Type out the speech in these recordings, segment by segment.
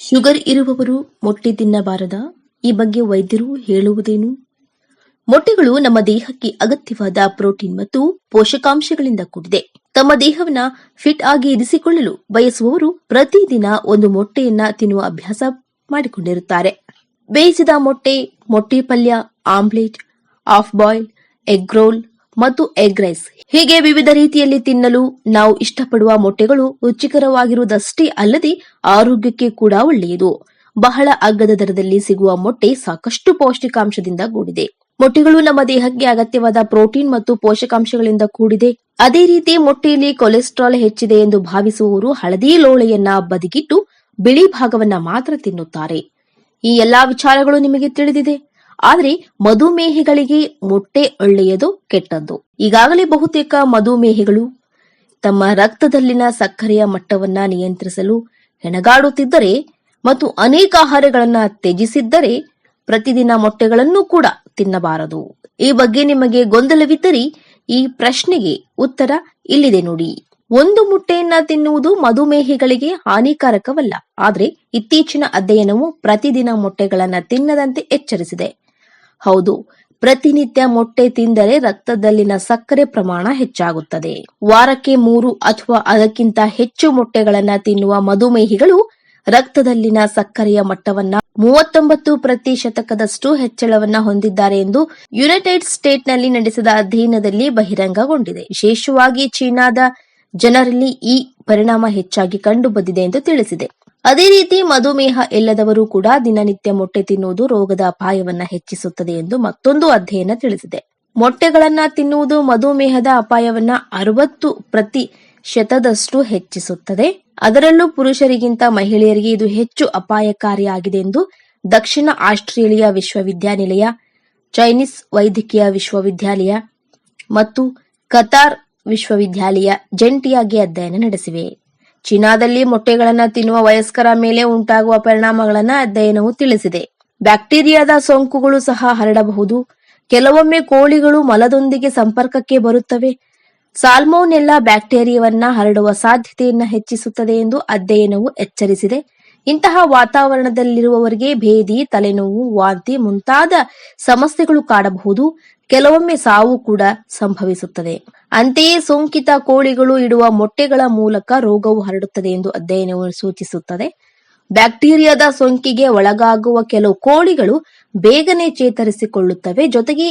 Sugar ಇರುವವರು ಮೊಟ್ಟೆ ತಿನ್ನಬಾರದ? ಈ ಬಗ್ಗೆ ವೈದ್ಯರು ಹೇಳುವುದೇನು? ಮೊಟ್ಟೆಗಳು ನಮ್ಮ ದೇಹಕ್ಕೆ ಅಗತ್ಯವಾದ ಪ್ರೋಟೀನ್ ಮತ್ತು ಪೋಷಕಾಂಶಗಳಿಂದ ಕೂಡಿದೆ. ತಮ್ಮ ದೇಹವನ್ನ ಫಿಟ್ ಆಗಿ ಇರಿಸಿಕೊಳ್ಳಲು ಬಯಸುವವರು ಪ್ರತಿದಿನ ಒಂದು ಮೊಟ್ಟೆಯನ್ನ ತಿನ್ನುವ ಅಭ್ಯಾಸ ಮಾಡಿಕೊಂಡಿರುತ್ತಾರೆ. ಬೇಯಿಸಿದ ಮೊಟ್ಟೆ ಮೊಟ್ಟೆ ಪಲ್ಯ, omelette, half boil, egg roll ಮತ್ತು ಎಗ್ ರೈಸ್. ಹೀಗೆ ವಿವಿಧ ರೀತಿಯಲ್ಲಿ ತಿನ್ನಲು ನಾವು ಇಷ್ಟಪಡುವ ಮೊಟ್ಟೆಗಳು ರುಚಿಕರವಾಗಿರುವುದಷ್ಟೇ ಅಲ್ಲದೆ ಆರೋಗ್ಯಕ್ಕೆ ಕೂಡ ಒಳ್ಳೆಯದು. ಬಹಳ ಅಗ್ಗದ ದರದಲ್ಲಿ ಸಿಗುವ ಮೊಟ್ಟೆ ಸಾಕಷ್ಟು ಪೌಷ್ಟಿಕಾಂಶದಿಂದ ಕೂಡಿದೆ. ಮೊಟ್ಟೆಗಳು ನಮ್ಮ ದೇಹಕ್ಕೆ ಅಗತ್ಯವಾದ ಪ್ರೋಟೀನ್ ಮತ್ತು ಪೋಷಕಾಂಶಗಳಿಂದ ಕೂಡಿದೆ. ಅದೇ ರೀತಿ ಮೊಟ್ಟೆಯಲ್ಲಿ ಕೊಲೆಸ್ಟ್ರಾಲ್ ಹೆಚ್ಚಿದೆ ಎಂದು ಭಾವಿಸುವವರು ಹಳದಿ ಲೋಳೆಯನ್ನ ಬದಿಗಿಟ್ಟು ಬಿಳಿ ಭಾಗವನ್ನ ಮಾತ್ರ ತಿನ್ನುತ್ತಾರೆ. ಈ ಎಲ್ಲಾ ವಿಚಾರಗಳು ನಿಮಗೆ ತಿಳಿದಿದೆ. ಆದರೆ ಮಧುಮೇಹಿಗಳಿಗೆ ಮೊಟ್ಟೆ ಒಳ್ಳೆಯದು ಕೆಟ್ಟದ್ದು. ಈಗಾಗಲೇ ಬಹುತೇಕ ಮಧುಮೇಹಿಗಳು ತಮ್ಮ ರಕ್ತದಲ್ಲಿನ ಸಕ್ಕರೆಯ ಮಟ್ಟವನ್ನ ನಿಯಂತ್ರಿಸಲು ಹೆಣಗಾಡುತ್ತಿದ್ದರೆ ಮತ್ತು ಅನೇಕ ಆಹಾರಗಳನ್ನ ತ್ಯಜಿಸಿದ್ದರೆ ಪ್ರತಿದಿನ ಮೊಟ್ಟೆಗಳನ್ನು ಕೂಡ ತಿನ್ನಬಾರದು. ಈ ಬಗ್ಗೆ ನಿಮಗೆ ಗೊಂದಲವಿದ್ದರೆ ಈ ಪ್ರಶ್ನೆಗೆ ಉತ್ತರ ಇಲ್ಲಿದೆ ನೋಡಿ. ಒಂದು ಮೊಟ್ಟೆಯನ್ನ ತಿನ್ನುವುದು ಮಧುಮೇಹಿಗಳಿಗೆ ಹಾನಿಕಾರಕವಲ್ಲ. ಆದರೆ ಇತ್ತೀಚಿನ ಅಧ್ಯಯನವು ಪ್ರತಿದಿನ ಮೊಟ್ಟೆಗಳನ್ನ ತಿನ್ನದಂತೆ ಎಚ್ಚರಿಸಿದೆ. ಹೌದು, ಪ್ರತಿನಿತ್ಯ ಮೊಟ್ಟೆ ತಿಂದರೆ ರಕ್ತದಲ್ಲಿನ ಸಕ್ಕರೆ ಪ್ರಮಾಣ ಹೆಚ್ಚಾಗುತ್ತದೆ. ವಾರಕ್ಕೆ ಮೂರು ಅಥವಾ ಅದಕ್ಕಿಂತ ಹೆಚ್ಚು ಮೊಟ್ಟೆಗಳನ್ನ ತಿನ್ನುವ ಮಧುಮೇಹಿಗಳು ರಕ್ತದಲ್ಲಿನ ಸಕ್ಕರೆಯ ಮಟ್ಟವನ್ನ ಮೂವತ್ತೊಂಬತ್ತು ಪ್ರತಿಶತಕದಷ್ಟು ಹೆಚ್ಚಳವನ್ನ ಹೊಂದಿದ್ದಾರೆ ಎಂದು ಯುನೈಟೆಡ್ ಸ್ಟೇಟ್ನಲ್ಲಿ ನಡೆಸಿದ ಅಧ್ಯಯನದಲ್ಲಿ ಬಹಿರಂಗಗೊಂಡಿದೆ. ವಿಶೇಷವಾಗಿ ಚೀನಾದ ಜನರಲ್ಲಿ ಈ ಪರಿಣಾಮ ಹೆಚ್ಚಾಗಿ ಕಂಡುಬಂದಿದೆ ಎಂದು ತಿಳಿಸಿದೆ. ಅದೇ ರೀತಿ ಮಧುಮೇಹ ಇಲ್ಲದವರು ಕೂಡ ದಿನನಿತ್ಯ ಮೊಟ್ಟೆ ತಿನ್ನುವುದು ರೋಗದ ಅಪಾಯವನ್ನ ಹೆಚ್ಚಿಸುತ್ತದೆ ಎಂದು ಮತ್ತೊಂದು ಅಧ್ಯಯನ ತಿಳಿಸಿದೆ. ಮೊಟ್ಟೆಗಳನ್ನ ತಿನ್ನುವುದು ಮಧುಮೇಹದ ಅಪಾಯವನ್ನ ಅರವತ್ತು ಪ್ರತಿಶತದಷ್ಟು ಹೆಚ್ಚಿಸುತ್ತದೆ. ಅದರಲ್ಲೂ ಪುರುಷರಿಗಿಂತ ಮಹಿಳೆಯರಿಗೆ ಇದು ಹೆಚ್ಚು ಅಪಾಯಕಾರಿಯಾಗಿದೆ ಎಂದು ದಕ್ಷಿಣ ಆಸ್ಟ್ರೇಲಿಯಾ ವಿಶ್ವವಿದ್ಯಾನಿಲಯ, ಚೈನೀಸ್ ವೈದ್ಯಕೀಯ ವಿಶ್ವವಿದ್ಯಾಲಯ ಮತ್ತು ಕತಾರ್ ವಿಶ್ವವಿದ್ಯಾಲಯ ಜಂಟಿಯಾಗಿ ಅಧ್ಯಯನ ನಡೆಸಿವೆ. ಚೀನಾದಲ್ಲಿ ಮೊಟ್ಟೆಗಳನ್ನು ತಿನ್ನುವ ವಯಸ್ಕರ ಮೇಲೆ ಉಂಟಾಗುವ ಪರಿಣಾಮಗಳನ್ನು ಅಧ್ಯಯನವು ತಿಳಿಸಿದೆ. ಬ್ಯಾಕ್ಟೀರಿಯಾದ ಸೋಂಕುಗಳು ಸಹ ಹರಡಬಹುದು. ಕೆಲವೊಮ್ಮೆ ಕೋಳಿಗಳು ಮಲದೊಂದಿಗೆ ಸಂಪರ್ಕಕ್ಕೆ ಬರುತ್ತವೆ. ಸಾಲ್ಮೋನೆಲ್ಲಾ ಬ್ಯಾಕ್ಟೀರಿಯಾವನ್ನ ಹರಡುವ ಸಾಧ್ಯತೆಯನ್ನು ಹೆಚ್ಚಿಸುತ್ತದೆ ಎಂದು ಅಧ್ಯಯನವು ಎಚ್ಚರಿಸಿದೆ. ಇಂತಹ ವಾತಾವರಣದಲ್ಲಿರುವವರಿಗೆ ಭೇದಿ, ತಲೆನೋವು, ವಾಂತಿ ಮುಂತಾದ ಸಮಸ್ಯೆಗಳು ಕಾಡಬಹುದು. ಕೆಲವೊಮ್ಮೆ ಸಾವು ಕೂಡ ಸಂಭವಿಸುತ್ತದೆ. ಅಂತೆಯೇ ಸೋಂಕಿತ ಕೋಳಿಗಳು ಇಡುವ ಮೊಟ್ಟೆಗಳ ಮೂಲಕ ರೋಗವು ಹರಡುತ್ತದೆ ಎಂದು ಅಧ್ಯಯನವು ಸೂಚಿಸುತ್ತದೆ. ಬ್ಯಾಕ್ಟೀರಿಯಾದ ಸೋಂಕಿಗೆ ಒಳಗಾಗುವ ಕೆಲವು ಕೋಳಿಗಳು ಬೇಗನೆ ಚೇತರಿಸಿಕೊಳ್ಳುತ್ತವೆ. ಜೊತೆಗೆ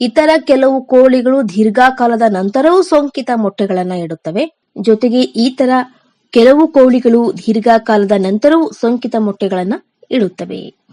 ಇತರ ಕೆಲವು ಕೋಳಿಗಳು ದೀರ್ಘಕಾಲದ ನಂತರವೂ ಸೋಂಕಿತ ಮೊಟ್ಟೆಗಳನ್ನು ಇಡುತ್ತವೆ. ಜೊತೆಗೆ ಈ ತರ ಕೆಲವು ಕೋಳಿಗಳು ದೀರ್ಘಕಾಲದ ನಂತರವೂ ಸೋಂಕಿತ ಮೊಟ್ಟೆಗಳನ್ನು ಇಡುತ್ತವೆ.